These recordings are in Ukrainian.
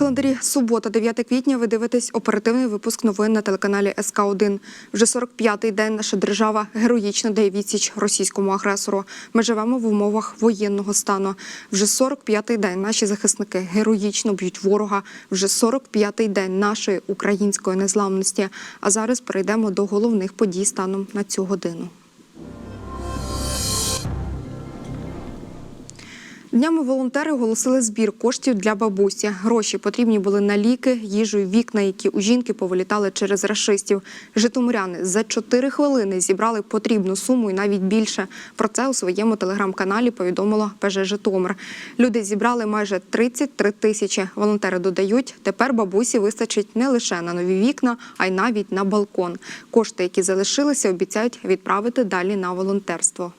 Календарі субота, 9 квітня. Ви дивитесь оперативний випуск новин на телеканалі СК 1 Вже 45-й день наша держава героїчно дає відсіч російському агресору. Ми живемо в умовах воєнного стану. Вже 45-й день наші захисники героїчно б'ють ворога. Вже 45-й день нашої української незламності. А зараз перейдемо до головних подій станом на цю годину. Днями волонтери оголосили збір коштів для бабусі. Гроші потрібні були на ліки, їжу і вікна, які у жінки повилітали через рашистів. Житомиряни за 4 хвилини зібрали потрібну суму і навіть більше. Про це у своєму телеграм-каналі повідомило ПЖ Житомир. Люди зібрали майже 33 тисячі. Волонтери додають, тепер бабусі вистачить не лише на нові вікна, а й навіть на балкон. Кошти, які залишилися, обіцяють відправити далі на волонтерство.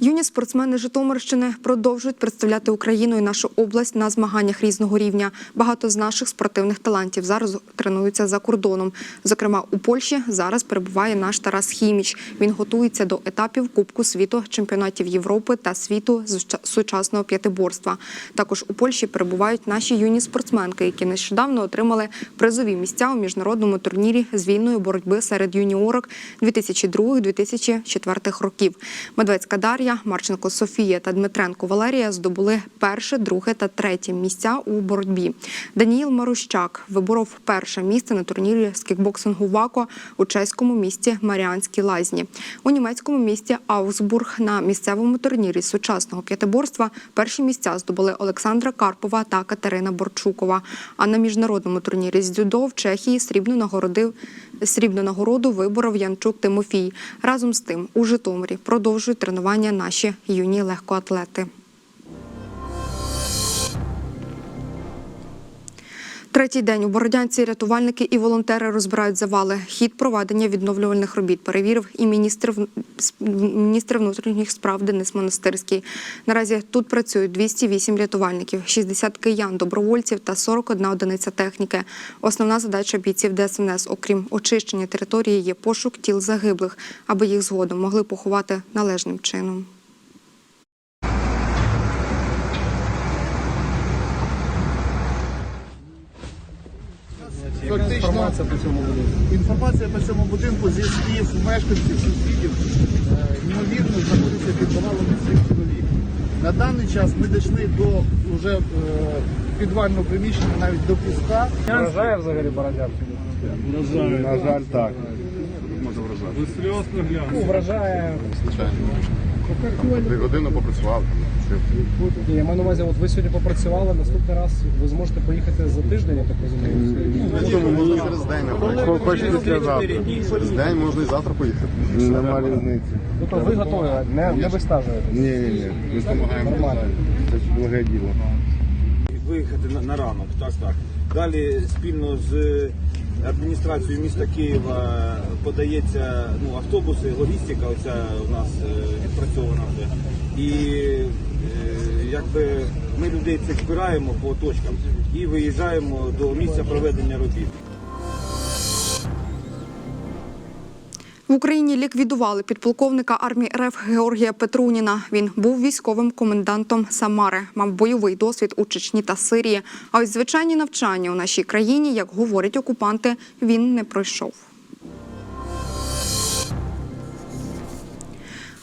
Юні спортсмени Житомирщини продовжують представляти Україну і нашу область на змаганнях різного рівня. Багато з наших спортивних талантів зараз тренуються за кордоном. Зокрема, у Польщі зараз перебуває наш Тарас Хіміч. Він готується до етапів Кубку світу, чемпіонатів Європи та світу з сучасного п'ятиборства. Також у Польщі перебувають наші юні спортсменки, які нещодавно отримали призові місця у міжнародному турнірі з вільної боротьби серед юніорок 2002-2004 років. Медведська Дар'я, Марченко Софія та Дмитренко Валерія здобули перше, друге та третє місця у боротьбі. Даніїл Марущак виборов перше місце на турнірі з кікбоксингу ВАКО у чеському місті Маріанській Лазні. У німецькому місті Аусбург на місцевому турнірі сучасного п'ятиборства перші місця здобули Олександра Карпова та Катерина Борчукова. А на міжнародному турнірі з дзюдо в Чехії срібну нагородив срібну нагороду виборов Янчук Тимофій. Разом з тим у Житомирі продовжують тренування наші юні легкоатлети. Третій день у Бородянці рятувальники і волонтери розбирають завали. Хід проведення відновлювальних робіт перевірив і міністр, міністр внутрішніх справ Денис Монастирський. Наразі тут працюють 208 рятувальників, 60 киян, добровольців та 41 одиниця техніки. Основна задача бійців ДСНС, окрім очищення території, є пошук тіл загиблих, аби їх згодом могли поховати належним чином. Фактично інформація по цьому будинку. Інформація по цьому будинку зі слів мешканців сусідів е, ймовірно знаходиться під завалами цих чоловік. На даний час ми дійшли до вже е, підвального приміщення, навіть до піска. Вражає взагалі бородянки? На жаль, так. Ну, вражає. Три години попрацював. Ні, я маю на увазі, от ви сьогодні попрацювали, наступний раз ви зможете поїхати за тиждень, я так розумію. Будемо, можна через день, наприклад. Хочете завтра. Через день можна і завтра поїхати. Нема різниці. Ну то ви готові, не, не вистажуєте. Ні, ні, ні. Ми допомагаємо. Нормально. Це ж благе діло. виїхати на, на ранок. Так, так. Далі спільно з адміністрацією міста Києва подається ну, автобуси, логістика оця у нас е, відпрацьована вже. І е, якби ми людей цих збираємо по точкам і виїжджаємо до місця проведення робіт. В Україні ліквідували підполковника армії РФ Георгія Петруніна. Він був військовим комендантом Самари, мав бойовий досвід у Чечні та Сирії. А ось звичайні навчання у нашій країні, як говорять окупанти, він не пройшов.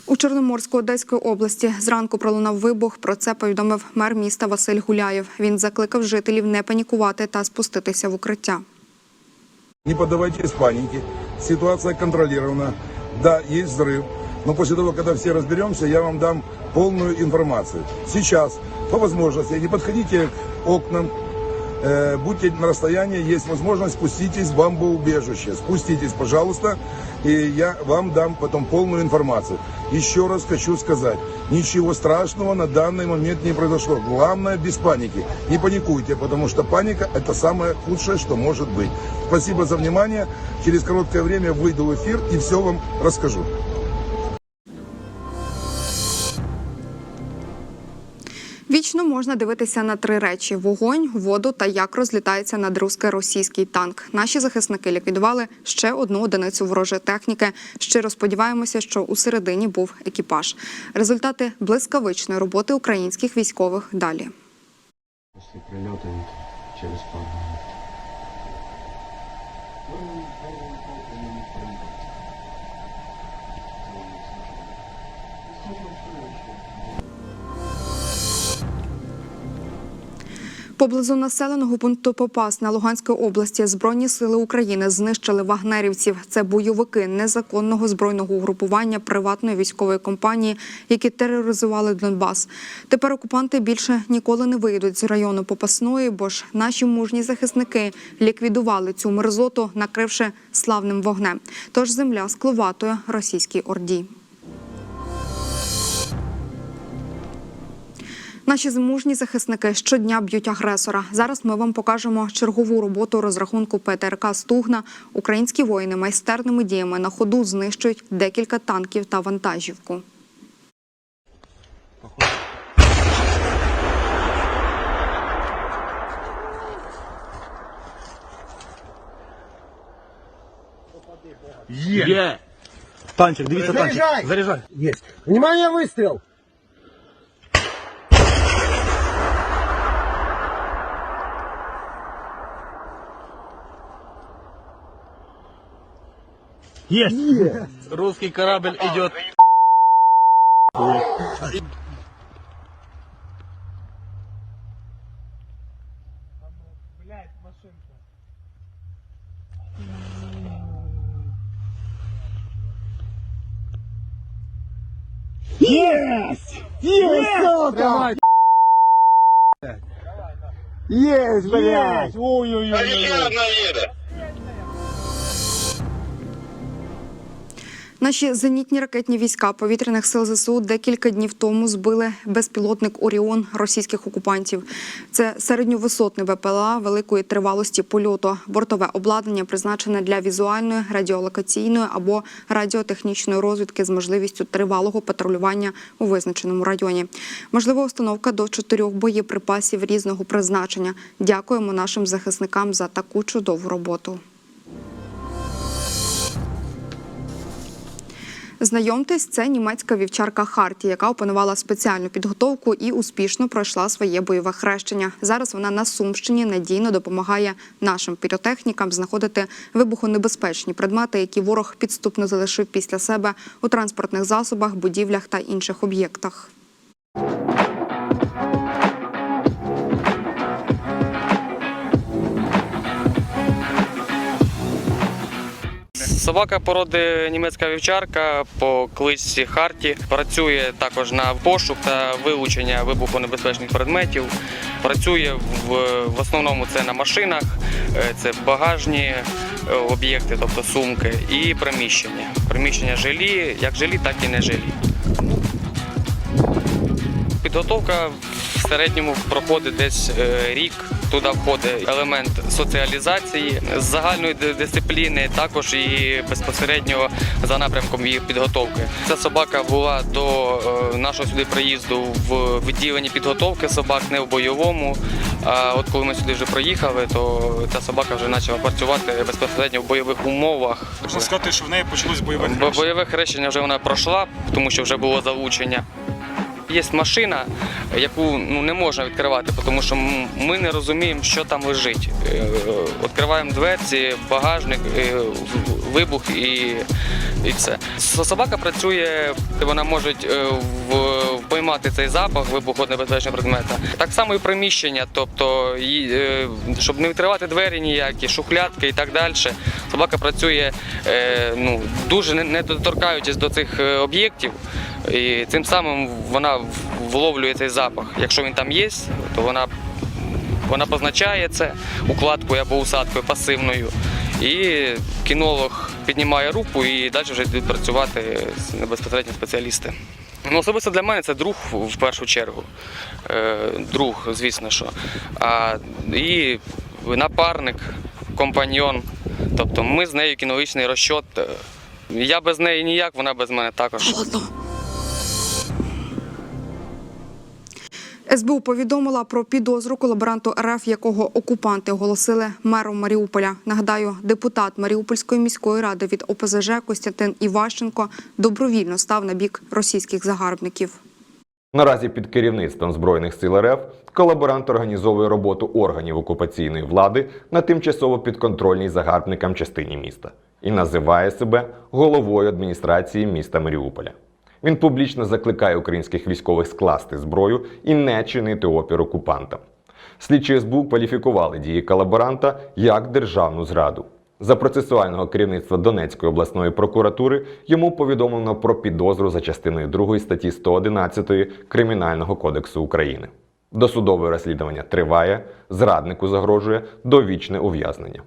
У Чорноморсько-Одеської області зранку пролунав вибух. Про це повідомив мер міста Василь Гуляєв. Він закликав жителів не панікувати та спуститися в укриття. Не поддавайтесь панике. Ситуация контролирована. Да, есть взрыв. Но после того, когда все разберемся, я вам дам полную информацию. Сейчас, по возможности, не подходите к окнам, э, будьте на расстоянии, есть возможность, спуститесь в бомбоубежище. Спуститесь, пожалуйста, и я вам дам потом полную информацию Еще раз хочу сказать, ничего страшного на данный момент не произошло. Главное, без паники. Не паникуйте, потому что паника – это самое худшее, что может быть. Спасибо за внимание. Через короткое время выйду в эфир и все вам расскажу. Вічно можна дивитися на три речі: вогонь, воду та як розлітається над руски російський танк. Наші захисники ліквідували ще одну одиницю ворожої техніки. Щиро сподіваємося, що у середині був екіпаж. Результати блискавичної роботи українських військових далі. Після прильоту через пару Поблизу населеного пункту Попас на Луганській області Збройні сили України знищили вагнерівців. Це бойовики незаконного збройного угрупування приватної військової компанії, які тероризували Донбас. Тепер окупанти більше ніколи не вийдуть з району Попасної, бо ж наші мужні захисники ліквідували цю мерзоту, накривши славним вогнем. Тож земля скловатою російській орді. Наші змужні захисники щодня б'ють агресора. Зараз ми вам покажемо чергову роботу розрахунку ПТРК Стугна. Українські воїни майстерними діями на ходу знищують декілька танків та вантажівку. Є! Танчик, дивіться танчик. Заряджай. Есть. Внимание, выстрел! Есть. Русский корабль идет. Есть! Есть, сука! Есть, блядь! Ой-ой-ой! Наші зенітні ракетні війська повітряних сил ЗСУ декілька днів тому збили безпілотник Оріон російських окупантів. Це середньовисотний ВПЛА великої тривалості польоту. Бортове обладнання призначене для візуальної, радіолокаційної або радіотехнічної розвідки з можливістю тривалого патрулювання у визначеному районі. Можлива установка до чотирьох боєприпасів різного призначення. Дякуємо нашим захисникам за таку чудову роботу. Знайомтесь, це німецька вівчарка Харті, яка опанувала спеціальну підготовку і успішно пройшла своє бойове хрещення. Зараз вона на Сумщині надійно допомагає нашим піротехнікам знаходити вибухонебезпечні предмети, які ворог підступно залишив після себе у транспортних засобах, будівлях та інших об'єктах. Собака породи німецька вівчарка по кличці Харті працює також на пошук та вилучення вибухонебезпечних предметів. Працює в, в основному це на машинах, е, це багажні е, об'єкти, тобто сумки, і приміщення. Приміщення жилі, як жилі, так і не жилі. Підготовка в середньому проходить десь е, рік. Туди входить елемент соціалізації, з загальної дисципліни, також і безпосередньо за напрямком її підготовки. Ця собака була до е, нашого сюди приїзду в відділенні підготовки собак, не в бойовому. А от коли ми сюди вже приїхали, то ця собака вже почала працювати безпосередньо в бойових умовах. Можна сказати, що в неї почалось бойове Бо бойове хрещення вже вона пройшла, тому що вже було залучення. Є машина, яку ну, не можна відкривати, тому що ми не розуміємо, що там лежить. Е, Відкриваємо дверці, багажник, е, вибух і, і все. Собака працює, вона може е, в- поймати цей запах вибухонебезпечного предмета. Так само і приміщення, тобто, е, щоб не відкривати двері ніякі, шухлядки і так далі. Собака працює е, ну, дуже не- доторкаючись до цих об'єктів. І цим самим вона вловлює цей запах. Якщо він там є, то вона, вона позначає це укладкою або усадкою пасивною. І кінолог піднімає руку і далі вже йдуть працювати безпосередньо спеціалісти. Ну, особисто для мене це друг в першу чергу. Е, друг, звісно, що. А, і напарник, компаньйон. Тобто ми з нею кінологічний розчот. Я без неї ніяк, вона без мене також. СБУ повідомила про підозру колаборанту РФ, якого окупанти оголосили мером Маріуполя. Нагадаю, депутат Маріупольської міської ради від ОПЗЖ Костянтин Іващенко добровільно став на бік російських загарбників. Наразі під керівництвом Збройних сил РФ колаборант організовує роботу органів окупаційної влади на тимчасово підконтрольній загарбникам частині міста і називає себе головою адміністрації міста Маріуполя. Він публічно закликає українських військових скласти зброю і не чинити опір окупантам. Слідчі СБУ кваліфікували дії колаборанта як державну зраду. За процесуального керівництва Донецької обласної прокуратури йому повідомлено про підозру за частиною 2 статті 111 Кримінального кодексу України. Досудове розслідування триває, зраднику загрожує довічне ув'язнення.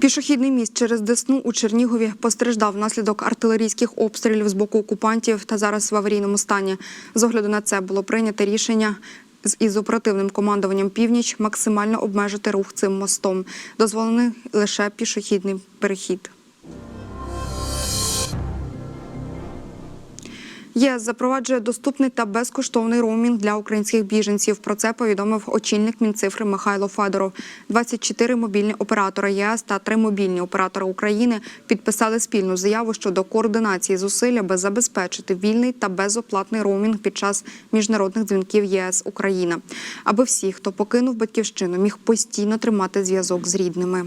Пішохідний міст через Десну у Чернігові постраждав внаслідок артилерійських обстрілів з боку окупантів та зараз в аварійному стані. З огляду на це було прийнято рішення з із оперативним командуванням північ максимально обмежити рух цим мостом. Дозволений лише пішохідний перехід. ЄС запроваджує доступний та безкоштовний роумінг для українських біженців. Про це повідомив очільник Мінцифри Михайло Федоров. 24 мобільні оператори ЄС та 3 мобільні оператори України підписали спільну заяву щодо координації зусиль, аби забезпечити вільний та безоплатний роумінг під час міжнародних дзвінків ЄС Україна, аби всі, хто покинув батьківщину, міг постійно тримати зв'язок з рідними.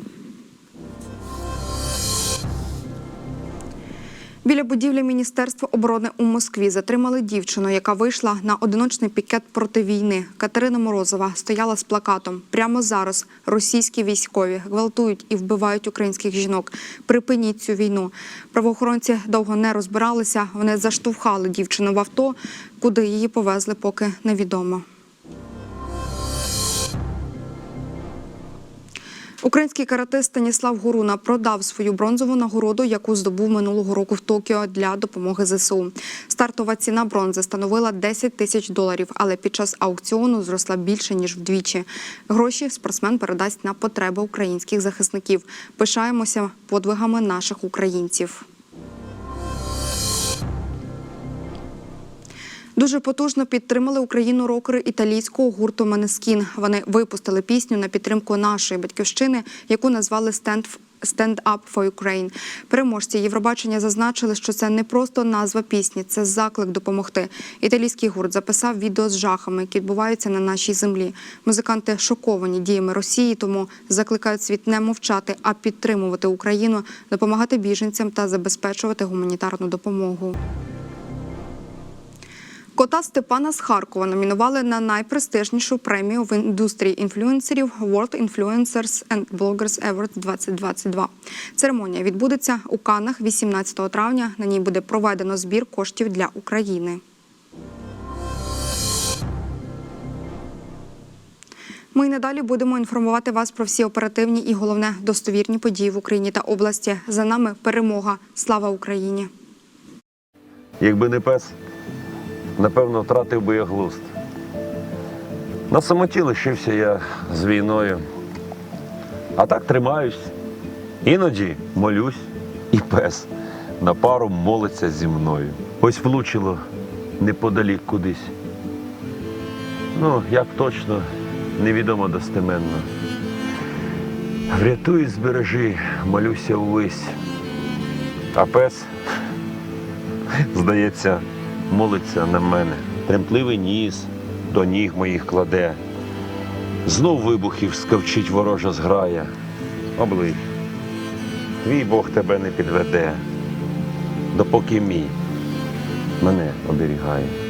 Біля будівлі Міністерства оборони у Москві затримали дівчину, яка вийшла на одиночний пікет проти війни. Катерина Морозова стояла з плакатом. Прямо зараз російські військові гвалтують і вбивають українських жінок. Припиніть цю війну. Правоохоронці довго не розбиралися. Вони заштовхали дівчину в авто, куди її повезли, поки невідомо. Український каратист Станіслав Горуна продав свою бронзову нагороду, яку здобув минулого року в Токіо для допомоги ЗСУ. Стартова ціна бронзи становила 10 тисяч доларів, але під час аукціону зросла більше ніж вдвічі. Гроші спортсмен передасть на потреби українських захисників. Пишаємося подвигами наших українців. Дуже потужно підтримали Україну рокери італійського гурту Манескін. Вони випустили пісню на підтримку нашої батьківщини, яку назвали «Stand Stand Up for Ukraine». Переможці Євробачення зазначили, що це не просто назва пісні, це заклик допомогти. Італійський гурт записав відео з жахами, які відбуваються на нашій землі. Музиканти шоковані діями Росії, тому закликають світ не мовчати, а підтримувати Україну, допомагати біженцям та забезпечувати гуманітарну допомогу. Кота Степана з Харкова номінували на найпрестижнішу премію в індустрії інфлюенсерів World Influencers and Bloggers Awards 2022. Церемонія відбудеться у Канах 18 травня. На ній буде проведено збір коштів для України. Ми й надалі будемо інформувати вас про всі оперативні і головне достовірні події в Україні та області. За нами перемога. Слава Україні! Якби не пес, напевно, втратив би я глузд. На самоті лишився я з війною. А так тримаюсь. Іноді молюсь, і пес на пару молиться зі мною. Ось влучило неподалік кудись. Ну, як точно, невідомо достеменно. Врятуй, збережи, молюся увесь. А пес здається, молиться на мене. Тремтливий ніс до ніг моїх кладе. Знов вибухів скавчить ворожа зграя. Облий. Твій Бог тебе не підведе, допоки мій мене оберігає.